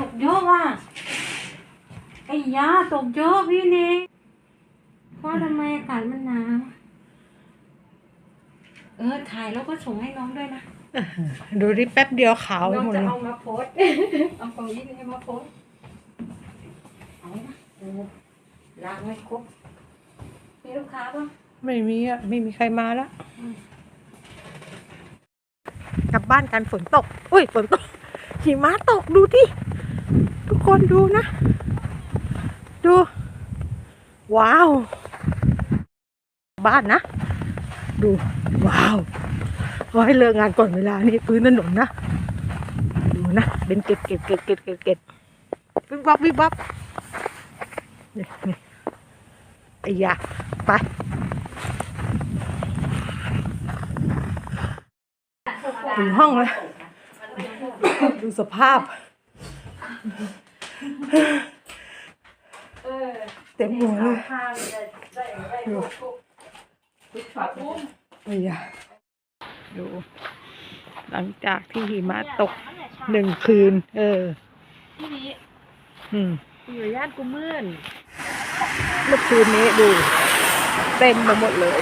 ตกเยอะว่ะไอ้ยาตกเยอะพี่เล็กว่าทำไมอากาศมันหนาวเออถ่ายแล้วก็ส่งให้น้องด้วยนะดูดิแป๊บเดียวขาวไปน้องหมดจะเลยเอามาโพสต์ เอาของยี่นี่มาโพสต์เอานะโอ้ล้างไม่ครบมีลูกค้าปะไม่มีอะไม่มีใครมาแล้วกลับบ้านกันฝนตก อุ้ยฝนตกหิมะตกดูที่ทุก คนดูนะ ดู ว้าว บ้านนะ ดู ว้าวขอให้เลิกงานก่อนเวลานี่พื้นถนนนะ ดูนะ เป็นเกล็ดเกล็ดเกล็ดเกล็ดเกล็ดเกล็ดวิบวับวิบวับนี่นี่ไอ้ยาไปถึงห้องแล้ว ดูสภาพ เต็มหัวเลยดูไอ้ยาดู หลังจากที่หิมะตกหนึ่งคืน เออ ที่นี้อืมอยู่ย่านกุมื่นเมื่อคืนนี้ดู เต็มไปหมดเลย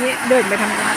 นี่เดินไปทำงาน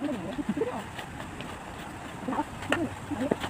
Thank you.